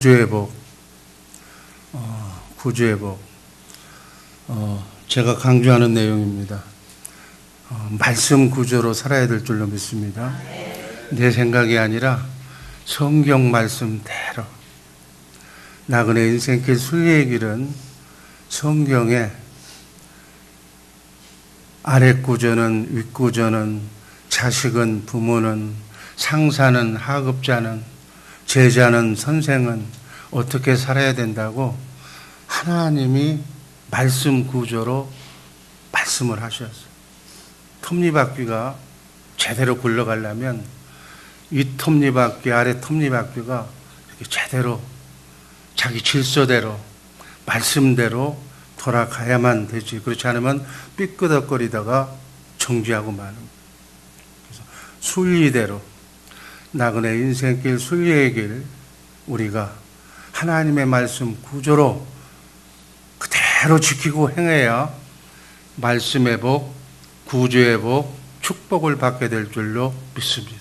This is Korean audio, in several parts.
구주회복, 어, 구주회복. 어, 제가 강조하는 내용입니다. 어, 말씀 구조로 살아야 될 줄로 믿습니다. 내 생각이 아니라 성경 말씀대로. 나그네 인생길 순리의 길은 성경에 아랫 구조는 윗 구조는 자식은 부모는 상사는 하급자는 제자는 선생은 어떻게 살아야 된다고 하나님이 말씀 구조로 말씀을 하셨어요. 톱니바퀴가 제대로 굴러가려면 위 톱니바퀴 아래 톱니바퀴가 이렇게 제대로 자기 질서대로 말씀대로 돌아가야만 되지. 그렇지 않으면 삐끄덕거리다가 정지하고 마는. 그래서 순리대로 나그네 인생길 순리의 길 우리가 하나님의 말씀 구조로 그대로 지키고 행해야 말씀의 복, 구조의 복, 축복을 받게 될 줄로 믿습니다.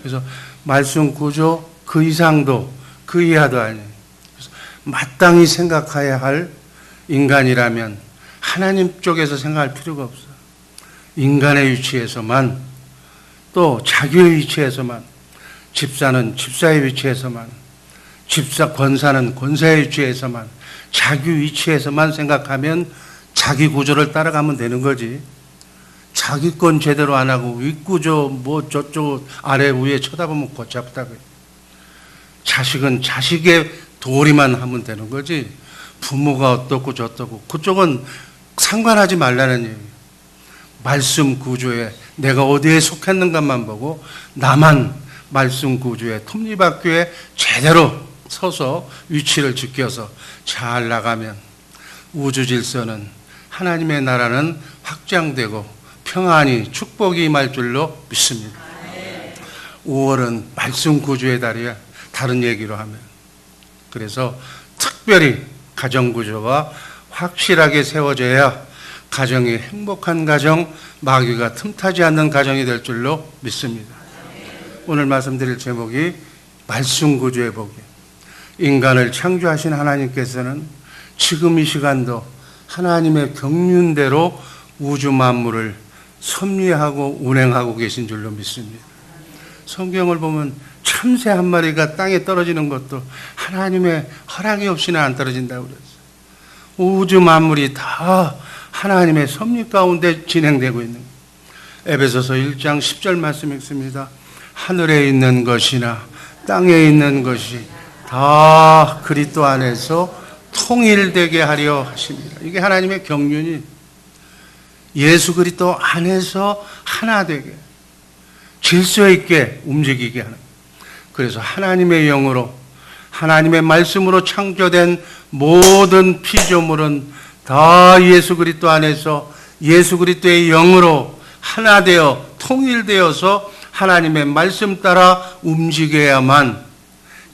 그래서 말씀 구조 그 이상도 그 이하도 아니에요. 마땅히 생각해야 할 인간이라면 하나님 쪽에서 생각할 필요가 없어요. 인간의 위치에서만 또 자기의 위치에서만 집사는 집사의 위치에서만 집사 권사는 권사의 위치에서만 자기 위치에서만 생각하면 자기 구조를 따라가면 되는 거지. 자기 건 제대로 안 하고 윗구조 뭐 저쪽 아래 위에 쳐다보면 고잡다고. 자식은 자식의 도리만 하면 되는 거지. 부모가 어떻고 저떻고 그쪽은 상관하지 말라는 얘기예요. 말씀 구조에 내가 어디에 속했는가만 보고 나만 말씀 구조에 톱니바퀴에 제대로 서서 위치를 지켜서 잘 나가면 우주 질서는 하나님의 나라는 확장되고 평안이 축복이 임할 줄로 믿습니다. 5월은 말씀 구조의 달이야. 다른 얘기로 하면. 그래서 특별히 가정 구조가 확실하게 세워져야 가정이 행복한 가정, 마귀가 틈타지 않는 가정이 될 줄로 믿습니다. 오늘 말씀드릴 제목이 말씀 구조의 복이 인간을 창조하신 하나님께서는 지금 이 시간도 하나님의 경륜대로 우주 만물을 섭리하고 운행하고 계신 줄로 믿습니다. 성경을 보면 참새 한 마리가 땅에 떨어지는 것도 하나님의 허락이 없이는 안 떨어진다고 그랬어요. 우주 만물이 다 하나님의 섭리 가운데 진행되고 있는 거예요. 에베소서 1장 10절 말씀 읽습니다. 하늘에 있는 것이나 땅에 있는 것이 다 그리스도 안에서 통일되게 하려 하십니다. 이게 하나님의 경륜이 예수 그리스도 안에서 하나 되게 질서 있게 움직이게 하는 그래서 하나님의 영으로 하나님의 말씀으로 창조된 모든 피조물은 다 예수 그리스도 안에서 예수 그리스도의 영으로 하나 되어 통일되어서 하나님의 말씀 따라 움직여야만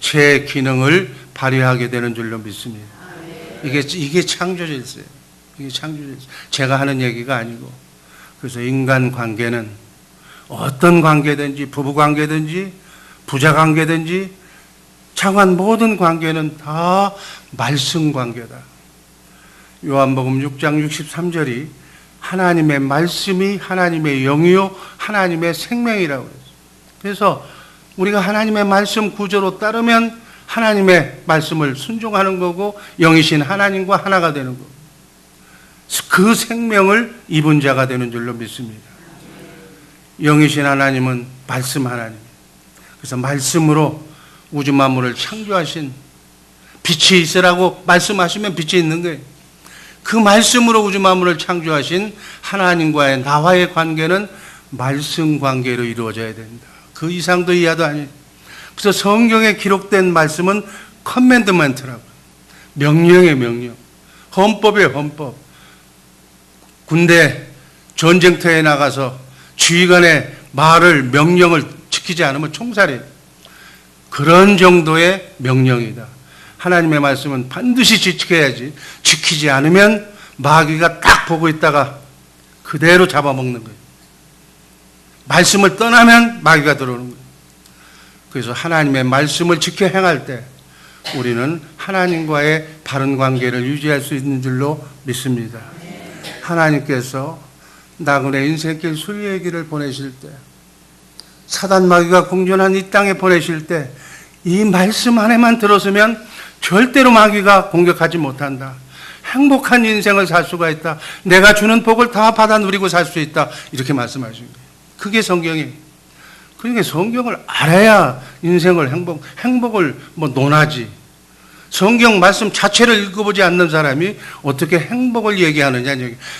제 기능을 발휘하게 되는 줄로 믿습니다. 이게 이게 창조 질서예요. 이게 창조 질서. 제가 하는 얘기가 아니고 그래서 인간 관계는 어떤 관계든지 부부 관계든지 부자 관계든지 장한 모든 관계는 다 말씀 관계다. 요한복음 6장 63절이 하나님의 말씀이 하나님의 영이요 하나님의 생명이라고 그랬어요. 그래서 우리가 하나님의 말씀 구조로 따르면 하나님의 말씀을 순종하는 거고 영이신 하나님과 하나가 되는 거고 그 생명을 입은 자가 되는 줄로 믿습니다. 영이신 하나님은 말씀 하나님. 그래서 말씀으로 우주 만물을 창조하신 빛이 있으라고 말씀하시면 빛이 있는 거예요. 그 말씀으로 우주 만물을 창조하신 하나님과의 나와의 관계는 말씀 관계로 이루어져야 된다. 그 이상도 이하도 아니에요. 그래서 성경에 기록된 말씀은 커맨드먼트라고. 명령의 명령. 헌법의 헌법. 군대 전쟁터에 나가서 지휘관의 말을 명령을 지키지 않으면 총살이에요. 그런 정도의 명령이다. 하나님의 말씀은 반드시 지켜야지. 지키지 않으면 마귀가 딱 보고 있다가 그대로 잡아먹는 거예요. 말씀을 떠나면 마귀가 들어오는 거예요. 그래서 하나님의 말씀을 지켜 행할 때 우리는 하나님과의 바른 관계를 유지할 수 있는 줄로 믿습니다. 하나님께서 나그네 인생길 수리의 길을 보내실 때 사단 마귀가 공존한 이 땅에 보내실 때 이 말씀 안에만 들었으면 절대로 마귀가 공격하지 못한다. 행복한 인생을 살 수가 있다. 내가 주는 복을 다 받아 누리고 살 수 있다. 이렇게 말씀하신 거예요. 그게 성경이. 그러니까 성경을 알아야 인생을 행복, 행복을 뭐 논하지. 성경 말씀 자체를 읽어보지 않는 사람이 어떻게 행복을 얘기하느냐.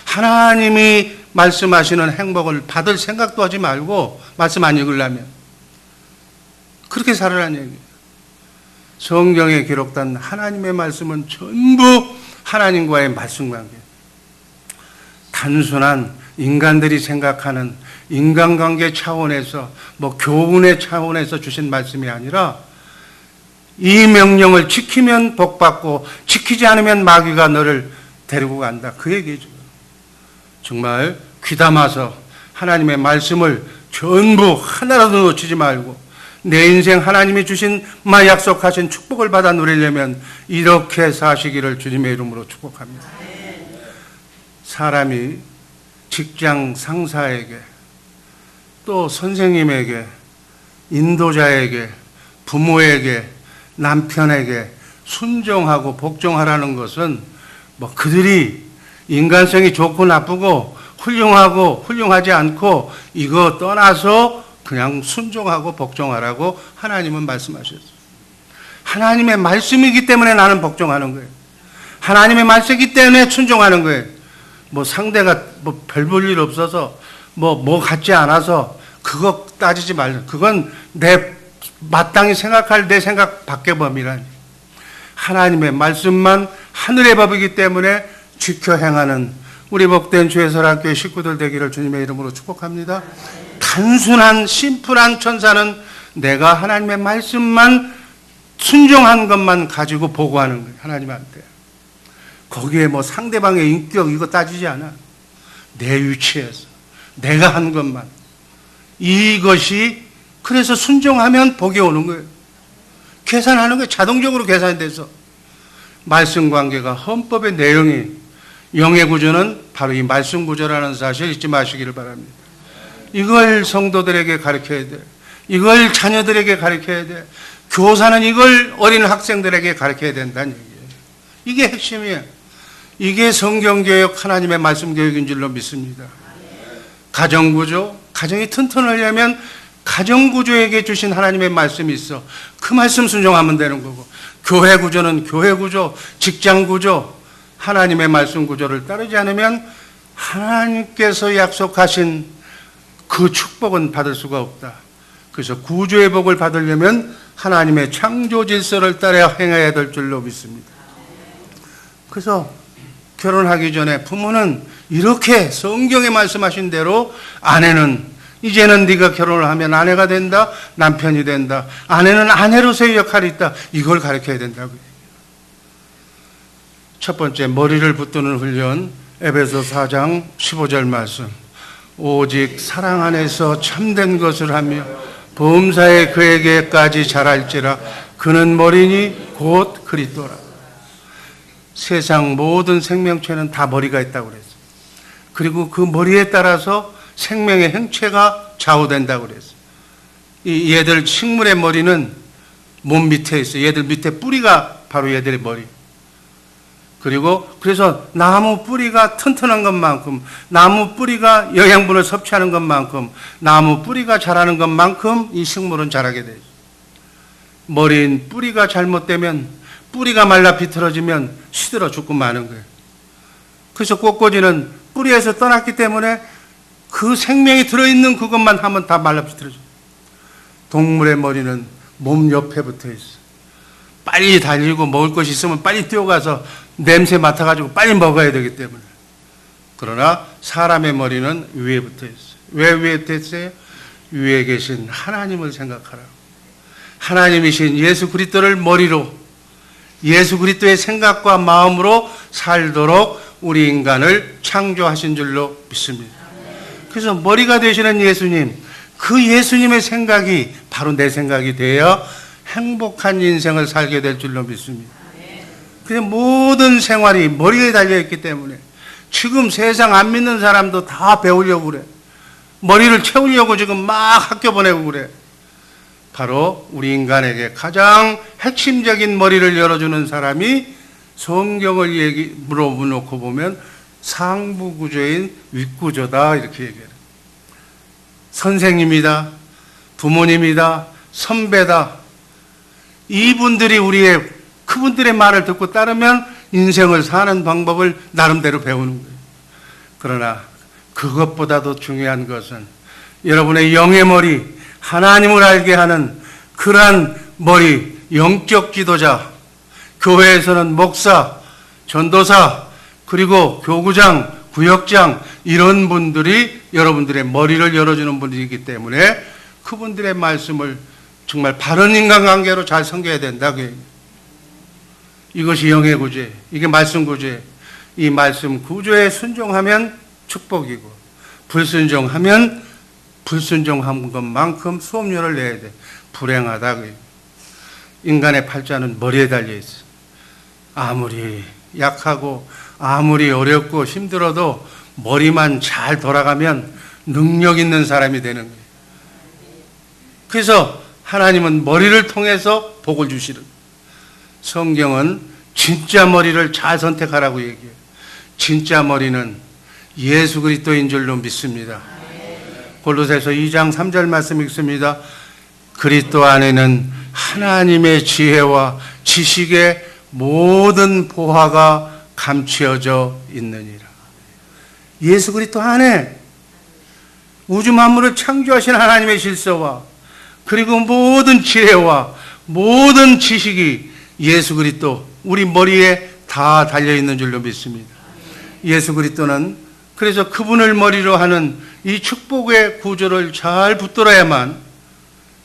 하나님이 말씀하시는 행복을 받을 생각도 하지 말고 말씀 안 읽으려면. 그렇게 살으라는 얘기예요. 성경에 기록된 하나님의 말씀은 전부 하나님과의 말씀 관계. 단순한 인간들이 생각하는 인간관계 차원에서 뭐 교훈의 차원에서 주신 말씀이 아니라 이 명령을 지키면 복 받고 지키지 않으면 마귀가 너를 데리고 간다. 그 얘기죠. 정말 귀담아서 하나님의 말씀을 전부 하나라도 놓치지 말고 내 인생 하나님이 주신 마 약속하신 축복을 받아 누리려면 이렇게 사시기를 주님의 이름으로 축복합니다. 사람이 직장 상사에게 또 선생님에게 인도자에게 부모에게 남편에게 순종하고 복종하라는 것은 뭐 그들이 인간성이 좋고 나쁘고 훌륭하고 훌륭하지 않고 이거 떠나서 그냥 순종하고 복종하라고 하나님은 말씀하셨어요. 하나님의 말씀이기 때문에 나는 복종하는 거예요. 하나님의 말씀이기 때문에 순종하는 거예요. 뭐 상대가 뭐 별 볼 일 없어서 뭐 뭐 같지 않아서 그거 따지지 말라. 그건 내 마땅히 생각할 내 생각 밖의 범위라니. 하나님의 말씀만 하늘의 법이기 때문에 지켜 행하는 우리 복된 주의 설학교의 식구들 되기를 주님의 이름으로 축복합니다. 단순한 심플한 천사는 내가 하나님의 말씀만 순종한 것만 가지고 보고하는 거예요. 하나님한테. 거기에 뭐 상대방의 인격 이거 따지지 않아. 내 위치에서 내가 한 것만 이것이 그래서 순종하면 복이 오는 거예요. 계산하는 거예요. 자동적으로 계산돼서 말씀 관계가 헌법의 내용이 영의 구조는 바로 이 말씀 구조라는 사실 잊지 마시기를 바랍니다. 이걸 성도들에게 가르쳐야 돼. 이걸 자녀들에게 가르쳐야 돼. 교사는 이걸 어린 학생들에게 가르쳐야 된다는 얘기예요. 이게 핵심이에요. 이게 성경교육, 하나님의 말씀 교육인 줄로 믿습니다. 가정구조, 가정이 튼튼하려면 가정구조에게 주신 하나님의 말씀이 있어. 그 말씀 순종하면 되는 거고. 교회 구조는 교회 구조, 직장 구조, 하나님의 말씀 구조를 따르지 않으면 하나님께서 약속하신 그 축복은 받을 수가 없다. 그래서 구조의 복을 받으려면 하나님의 창조 질서를 따라 행해야 될 줄로 믿습니다. 그래서 결혼하기 전에 부모는 이렇게 성경에 말씀하신 대로 아내는 이제는 네가 결혼을 하면 아내가 된다, 남편이 된다. 아내는 아내로서의 역할이 있다. 이걸 가르쳐야 된다고. 첫 번째 머리를 붙드는 훈련 에베소 4장 15절 말씀. 오직 사랑 안에서 참된 것을 하며 범사에 그에게까지 자랄지라 그는 머리니 곧 그리스도라. 세상 모든 생명체는 다 머리가 있다고 그랬어요. 그리고 그 머리에 따라서 생명의 행체가 좌우된다고 그랬어요. 이 얘들 식물의 머리는 몸 밑에 있어요. 얘들 밑에 뿌리가 바로 얘들의 머리. 그리고 그래서 나무 뿌리가 튼튼한 것만큼 나무 뿌리가 영양분을 섭취하는 것만큼 나무 뿌리가 자라는 것만큼 이 식물은 자라게 되죠. 머리인 뿌리가 잘못되면 뿌리가 말라 비틀어지면 시들어 죽고 마는 거예요. 그래서 꽃꽂이는 뿌리에서 떠났기 때문에 그 생명이 들어있는 그것만 하면 다 말라 비틀어져. 동물의 머리는 몸 옆에 붙어 있어. 빨리 달리고 먹을 것이 있으면 빨리 뛰어가서 냄새 맡아가지고 빨리 먹어야 되기 때문에. 그러나 사람의 머리는 위에 붙어 있어요. 왜 위에 있어요? 위에 계신 하나님을 생각하라. 하나님이신 예수 그리스도를 머리로 예수 그리스도의 생각과 마음으로 살도록 우리 인간을 창조하신 줄로 믿습니다. 그래서 머리가 되시는 예수님, 그 예수님의 생각이 바로 내 생각이 되어 행복한 인생을 살게 될 줄로 믿습니다. 그냥 모든 생활이 머리에 달려 있기 때문에 지금 세상 안 믿는 사람도 다 배우려고 그래. 머리를 채우려고 지금 막 학교 보내고 그래. 바로 우리 인간에게 가장 핵심적인 머리를 열어주는 사람이 성경을 얘기 물어놓고 보면 상부 구조인 윗구조다 이렇게 얘기해요. 선생님이다, 부모님이다, 선배다. 이분들이 우리의 그분들의 말을 듣고 따르면 인생을 사는 방법을 나름대로 배우는 거예요. 그러나 그것보다도 중요한 것은 여러분의 영의 머리, 하나님을 알게 하는 그러한 머리, 영적 지도자, 교회에서는 목사, 전도사, 그리고 교구장, 구역장, 이런 분들이 여러분들의 머리를 열어주는 분들이기 때문에 그분들의 말씀을 정말 바른 인간관계로 잘 섬겨야 된다. 그. 이것이 영의 구제, 이게 말씀 구제. 이 말씀 구조에 순종하면 축복이고, 불순종하면 불순종한 것만큼 수업료를 내야 돼. 불행하다. 인간의 팔자는 머리에 달려 있어. 아무리 약하고 아무리 어렵고 힘들어도 머리만 잘 돌아가면 능력 있는 사람이 되는 거예요. 그래서 하나님은 머리를 통해서 복을 주시는 성경은 진짜 머리를 잘 선택하라고 얘기해요. 진짜 머리는 예수 그리스도인 줄로 믿습니다. 골로새서 2장 3절 말씀 읽습니다. 그리스도 안에는 하나님의 지혜와 지식의 모든 보화가 감추어져 있느니라. 예수 그리스도 안에 우주 만물을 창조하신 하나님의 질서와 그리고 모든 지혜와 모든 지식이 예수 그리스도 우리 머리에 다 달려 있는 줄로 믿습니다. 예수 그리스도는 그래서 그분을 머리로 하는 이 축복의 구조를 잘 붙들어야만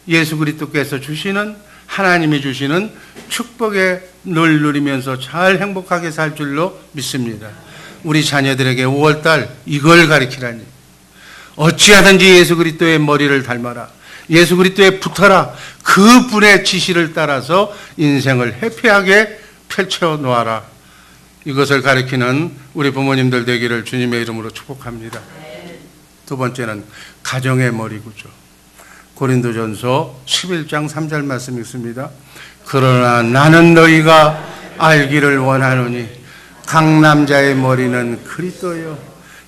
예수 그리스도께서 주시는 하나님이 주시는 축복의 늘 누리면서 잘 행복하게 살 줄로 믿습니다. 우리 자녀들에게 5월달 이걸 가리키라니. 어찌하든지 예수 그리스도의 머리를 닮아라. 예수 그리스도에 붙어라. 그 분의 지시를 따라서 인생을 해피하게 펼쳐 놓아라. 이것을 가리키는 우리 부모님들 되기를 주님의 이름으로 축복합니다. 두 번째는 가정의 머리 구조. 고린도전서 11장 3절 말씀 읽습니다. 그러나 나는 너희가 알기를 원하노니 각 남자의 머리는 그리스도요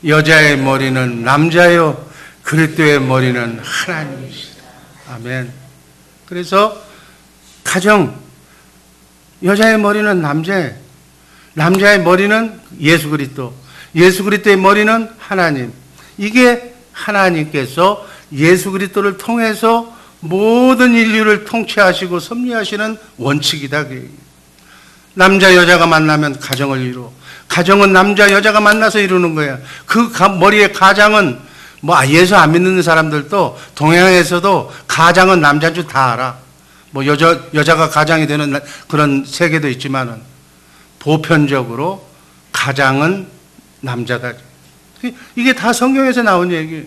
여자의 머리는 남자요 그리스도의 머리는 하나님이시다. 아멘. 그래서 가정 여자의 머리는 남자, 남자의 머리는 예수 그리스도, 예수 그리스도의 머리는 하나님. 이게 하나님께서 예수 그리스도를 통해서 모든 인류를 통치하시고 섭리하시는 원칙이다. 남자 여자가 만나면 가정을 이루. 가정은 남자 여자가 만나서 이루는 거야. 그 가- 머리에 가장은 뭐 아, 예수 안 믿는 사람들도 동양에서도 가장은 남자인 줄 다 알아. 뭐 여자 여자가 가장이 되는 나- 그런 세계도 있지만은 보편적으로 가장은 남자다. 이게 다 성경에서 나온 얘기예요.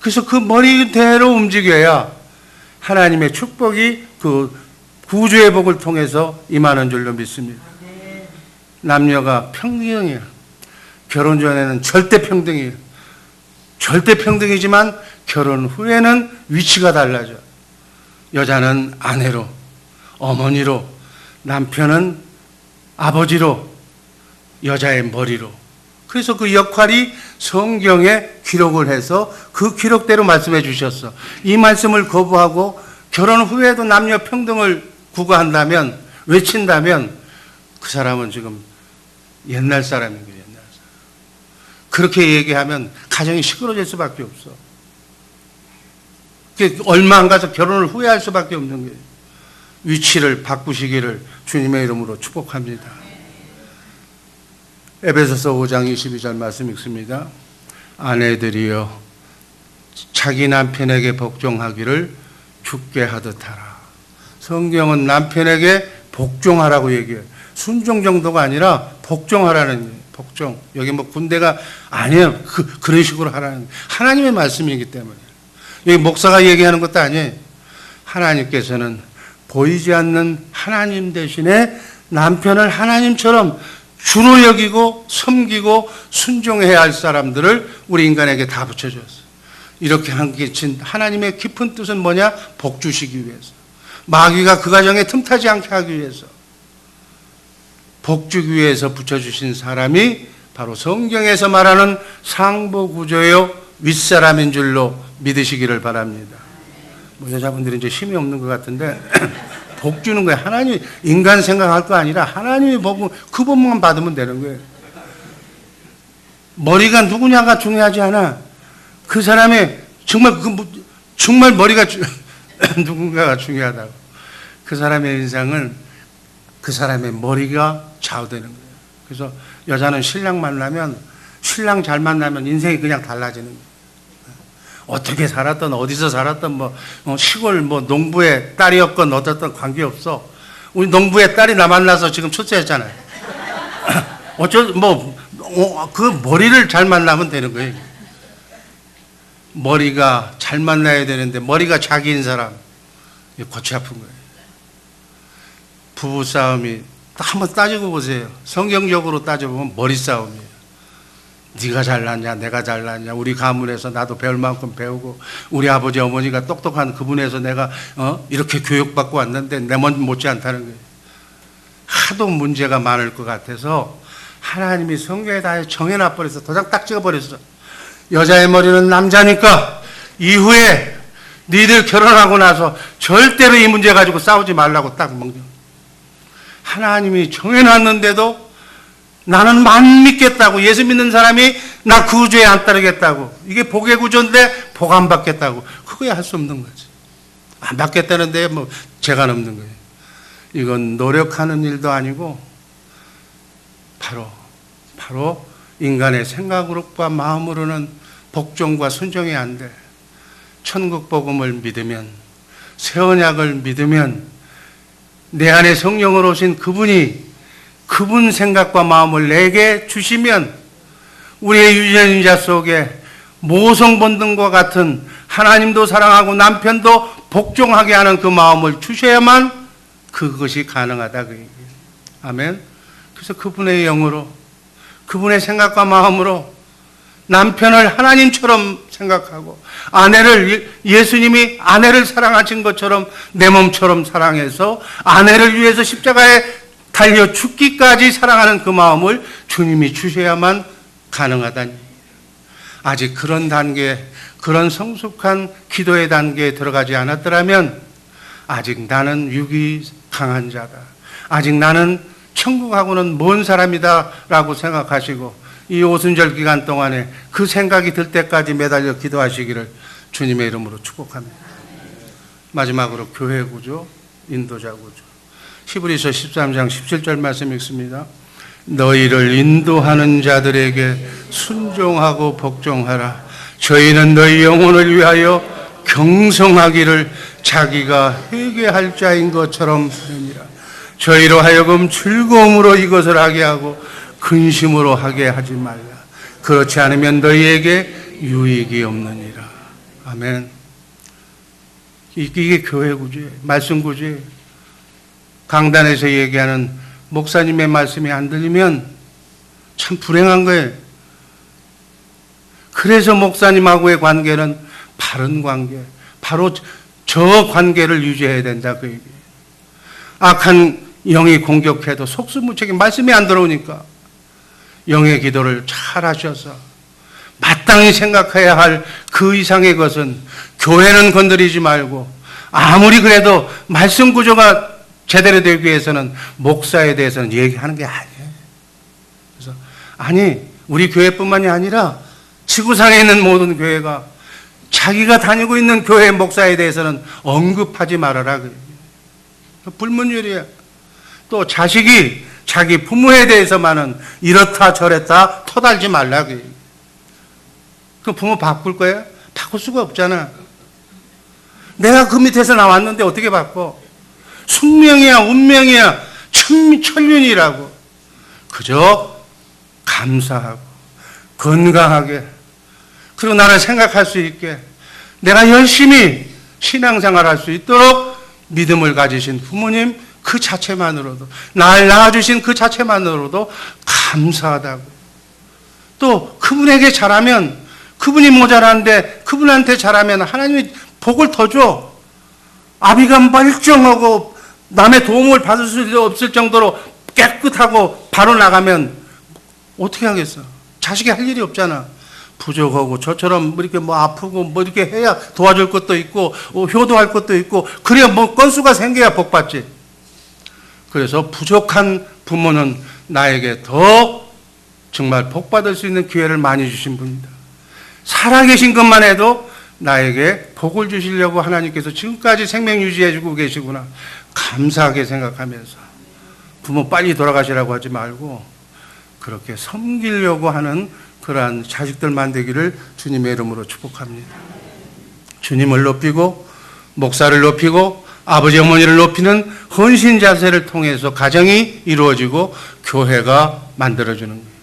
그래서 그 머리대로 움직여야 하나님의 축복이 그 구주의 복을 통해서 임하는 줄로 믿습니다. 남녀가 평등이야. 결혼 전에는 절대 평등이에요. 절대 평등이지만 결혼 후에는 위치가 달라져. 여자는 아내로, 어머니로, 남편은 아버지로, 여자의 머리로. 그래서 그 역할이 성경에 기록을 해서 그 기록대로 말씀해 주셨어. 이 말씀을 거부하고 결혼 후에도 남녀 평등을 구가한다면, 외친다면 그 사람은 지금 옛날 사람인 거예요, 옛날 사람. 그렇게 얘기하면 가정이 시끄러질 수밖에 없어. 그 얼마 안 가서 결혼을 후회할 수밖에 없는 거예요. 위치를 바꾸시기를 주님의 이름으로 축복합니다. 에베소서 5장 22절 말씀 읽습니다. 아내들이여 자기 남편에게 복종하기를 죽게 하듯 하라. 성경은 남편에게 복종하라고 얘기해요. 순종 정도가 아니라 복종하라는. 복종. 여기 뭐 군대가 아니에요. 그, 그런 식으로 하라는 하나님의 말씀이기 때문에. 여기 목사가 얘기하는 것도 아니에요. 하나님께서는 보이지 않는 하나님 대신에 남편을 하나님처럼 주로 여기고 섬기고 순종해야 할 사람들을 우리 인간에게 다 붙여줬어. 이렇게 한게 하나님의 깊은 뜻은 뭐냐? 복 주시기 위해서. 마귀가 그 가정에 틈타지 않게 하기 위해서. 복 주기 위해서 붙여주신 사람이 바로 성경에서 말하는 상부 구조요 윗사람인 줄로 믿으시기를 바랍니다. 뭐 여자분들이 이제 힘이 없는 것 같은데 복 주는 거예요. 하나님 인간 생각할 거 아니라 하나님이 복은 그 복만 받으면 되는 거예요. 머리가 누구냐가 중요하지 않아. 그 사람의 정말 그 뭐- 정말 머리가 주- 누군가가 중요하다고. 그 사람의 인상은 그 사람의 머리가 좌우되는 거예요. 그래서 여자는 신랑 만나면 신랑 잘 만나면 인생이 그냥 달라지는 거예요. 어떻게 살았던 어디서 살았던 뭐 어, 시골 뭐 농부의 딸이었건 어떻든 관계없어. 우리 농부의 딸이 나 만나서 지금 출세했잖아요. 어쩔 뭐그 머리를 잘 만나면 되는 거예요. 머리가 잘 만나야 되는데 머리가 자기인 사람 골치 아픈 거예요. 부부 싸움이 한번 따지고 보세요. 성경적으로 따져보면 머리 싸움이에요. 네가 잘났냐, 내가 잘났냐, 우리 가문에서 나도 배울 만큼 배우고, 우리 아버지 어머니가 똑똑한 그분에서 내가 어? 이렇게 교육받고 왔는데 내 먼 못지 않다는 거예요. 하도 문제가 많을 것 같아서 하나님이 성경에 다 정해놔 버렸어. 도장 딱 찍어 버렸어. 여자의 머리는 남자니까 이후에 니들 결혼하고 나서 절대로 이 문제 가지고 싸우지 말라고 딱 먹는. 하나님이 정해놨는데도 나는 안 믿겠다고 예수 믿는 사람이 나그 구조에 안 따르겠다고 이게 복의 구조인데 복 안 받겠다고 그거야 할 수 없는 거지 안 받겠다는데 뭐 죄가 넘는 거예요 이건 노력하는 일도 아니고 바로 바로 인간의 생각으로과 마음으로는 복종과 순종이 안 돼. 천국 복음을 믿으면 새 언약을 믿으면 내 안에 성령으로 오신 그분이 그분 생각과 마음을 내게 주시면 우리의 유전자 속에 모성 본능과 같은 하나님도 사랑하고 남편도 복종하게 하는 그 마음을 주셔야만 그것이 가능하다 그 얘기예요. 아멘. 그래서 그분의 영으로 그분의 생각과 마음으로 남편을 하나님처럼 생각하고 아내를 예수님이 아내를 사랑하신 것처럼 내 몸처럼 사랑해서 아내를 위해서 십자가에 달려 죽기까지 사랑하는 그 마음을 주님이 주셔야만 가능하다니. 아직 그런 단계, 그런 성숙한 기도의 단계에 들어가지 않았더라면 아직 나는 육이 강한 자다. 아직 나는 천국하고는 먼 사람이다라고 생각하시고 이 오순절 기간 동안에 그 생각이 들 때까지 매달려 기도하시기를 주님의 이름으로 축복합니다. 마지막으로 교회 구조, 인도자 구조. 히브리서 13장 17절 말씀 읽습니다. 너희를 인도하는 자들에게 순종하고 복종하라. 저희는 너희 영혼을 위하여 경성하기를 자기가 회개할 자인 것처럼 되니라. 저희로 하여금 즐거움으로 이것을 하게 하고 근심으로 하게 하지 말라. 그렇지 않으면 너희에게 유익이 없느니라. 아멘. 이게 교회 구조예요. 말씀 구조예요. 강단에서 얘기하는 목사님의 말씀이 안 들리면 참 불행한 거예요. 그래서 목사님하고의 관계는 바른 관계, 바로 저 관계를 유지해야 된다 그 얘기예요. 악한 영이 공격해도 속수무책이 말씀이 안 들어오니까 영의 기도를 잘 하셔서 마땅히 생각해야 할 그 이상의 것은 교회는 건드리지 말고 아무리 그래도 말씀 구조가 제대로 되기 위해서는 목사에 대해서는 얘기하는 게 아니에요. 그래서 아니 우리 교회뿐만이 아니라 지구상에 있는 모든 교회가 자기가 다니고 있는 교회 목사에 대해서는 언급하지 말아라. 불문율이야. 또 자식이 자기 부모에 대해서만은 이렇다 저랬다 터달지 말라. 그 부모 바꿀 거야? 바꿀 수가 없잖아. 내가 그 밑에서 나왔는데 어떻게 바꿔? 숙명이야, 운명이야, 천, 천륜이라고. 그저 감사하고, 건강하게, 그리고 나를 생각할 수 있게, 내가 열심히 신앙생활 할 수 있도록 믿음을 가지신 부모님 그 자체만으로도 날 낳아주신 그 자체만으로도 감사하다고 또 그분에게 잘하면 그분이 모자란데 그분한테 잘하면 하나님이 복을 더 줘. 아비가 멀쩡하고 남의 도움을 받을 수 없을 정도로 깨끗하고 바로 나가면 어떻게 하겠어? 자식이 할 일이 없잖아. 부족하고 저처럼 뭐 이렇게 뭐 아프고 뭐 이렇게 해야 도와줄 것도 있고 어, 효도할 것도 있고 그래야 뭐 건수가 생겨야 복 받지. 그래서 부족한 부모는 나에게 더 정말 복 받을 수 있는 기회를 많이 주신 분이다. 살아계신 것만 해도 나에게 복을 주시려고 하나님께서 지금까지 생명 유지해주고 계시구나. 감사하게 생각하면서 부모 빨리 돌아가시라고 하지 말고 그렇게 섬기려고 하는 그러한 자식들만 되기를 주님의 이름으로 축복합니다. 주님을 높이고 목사를 높이고 아버지 어머니를 높이는 헌신 자세를 통해서 가정이 이루어지고 교회가 만들어주는 거예요.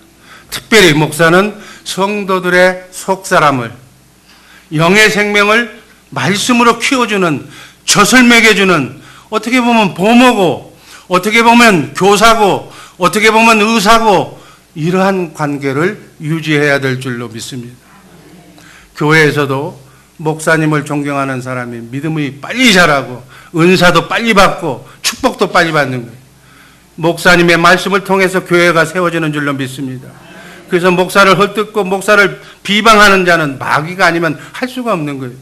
특별히 목사는 성도들의 속사람을 영의 생명을 말씀으로 키워주는 젖을 먹여주는 어떻게 보면 보모고 어떻게 보면 교사고 어떻게 보면 의사고 이러한 관계를 유지해야 될 줄로 믿습니다. 교회에서도 목사님을 존경하는 사람이 믿음이 빨리 자라고 은사도 빨리 받고 축복도 빨리 받는 거예요. 목사님의 말씀을 통해서 교회가 세워지는 줄로 믿습니다. 그래서 목사를 헐뜯고 목사를 비방하는 자는 마귀가 아니면 할 수가 없는 거예요.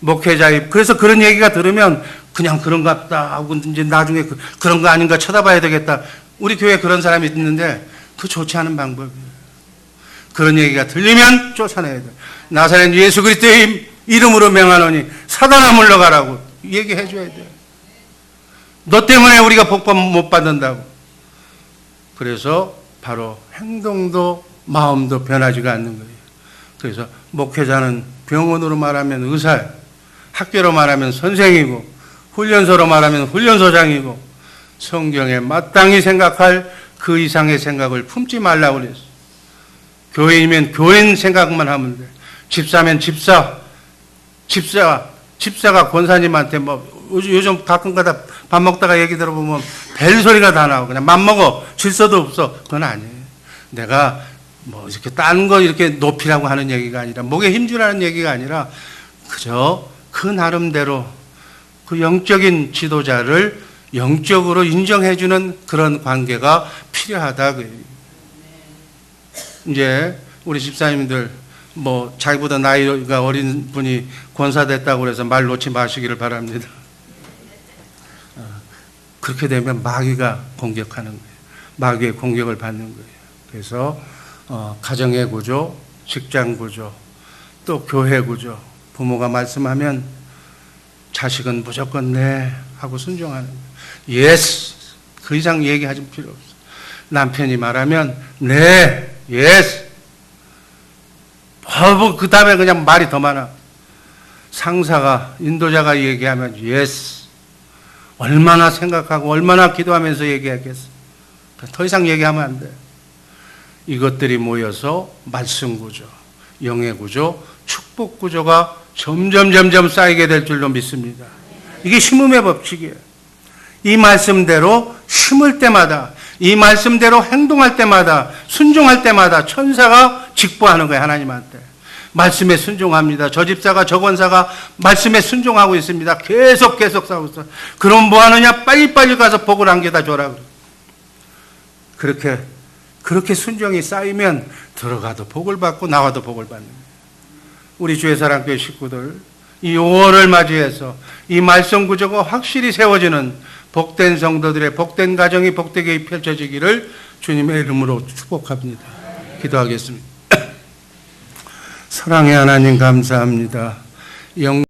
목회자의 그래서 그런 얘기가 들으면 그냥 그런가 보다 하고 이제 나중에 그, 그런 거 아닌가 쳐다봐야 되겠다. 우리 교회에 그런 사람이 있는데 그 좋지 않은 방법이에요. 그런 얘기가 들리면 쫓아내야 돼. 나사렛 예수 그리스도의 이름으로 명하노니 사단아 물러가라고 얘기해 줘야 돼. 너 때문에 우리가 복받 못 받는다고. 그래서 바로 행동도 마음도 변하지가 않는 거예요. 그래서 목회자는 병원으로 말하면 의사, 학교로 말하면 선생이고 훈련소로 말하면 훈련소장이고 성경에 마땅히 생각할 그 이상의 생각을 품지 말라고 그랬어. 교회이면 교인 생각만 하면 돼. 집사면 집사, 집사, 집사가 권사님한테 뭐 요즘- 가끔가다 밥 먹다가 얘기 들어보면 벨 소리가 다 나오고 그냥 맘 먹어 질서도 없어 그건 아니에요. 내가 뭐 이렇게 딴 거 이렇게 높이라고 하는 얘기가 아니라 목에 힘주라는 얘기가 아니라 그저 그 나름대로 그 영적인 지도자를 영적으로 인정해주는 그런 관계가 필요하다. 그. 이제 우리 집사님들 뭐 자기보다 나이가 어린 분이 권사 됐다고 그래서 말 놓지 마시기를 바랍니다. 어, 그렇게 되면 마귀가 공격하는 거예요. 마귀의 공격을 받는 거예요. 그래서 어, 가정의 구조, 직장 구조, 또 교회 구조, 부모가 말씀하면 자식은 무조건 네 하고 순종하는 거예요. 예스 그 이상 얘기하지 필요 없어. 남편이 말하면 네 예스 뭐, 그 다음에 그냥 말이 더 많아. 상사가, 인도자가 얘기하면, 예스. 얼마나 생각하고, 얼마나 기도하면서 얘기하겠어. 더 이상 얘기하면 안 돼. 이것들이 모여서 말씀 구조, 영의 구조, 축복 구조가 점점, 점점 쌓이게 될 줄로 믿습니다. 이게 심음의 법칙이에요. 이 말씀대로 심을 때마다, 이 말씀대로 행동할 때마다, 순종할 때마다 천사가 직보하는 거예요, 하나님한테. 말씀에 순종합니다. 저 집사가, 저 권사가 말씀에 순종하고 있습니다. 계속, 계속 싸우고 있어. 그럼 뭐 하느냐? 빨리빨리 가서 복을 안겨다 줘라. 그렇게, 그렇게 순종이 쌓이면 들어가도 복을 받고 나와도 복을 받는. 우리 주의 사랑교회 식구들, 이 5월을 맞이해서 이 말씀 구조가 확실히 세워지는 복된 성도들의 복된 가정이 복되게 펼쳐지기를 주님의 이름으로 축복합니다. 기도하겠습니다. 사랑의 하나님 감사합니다. 영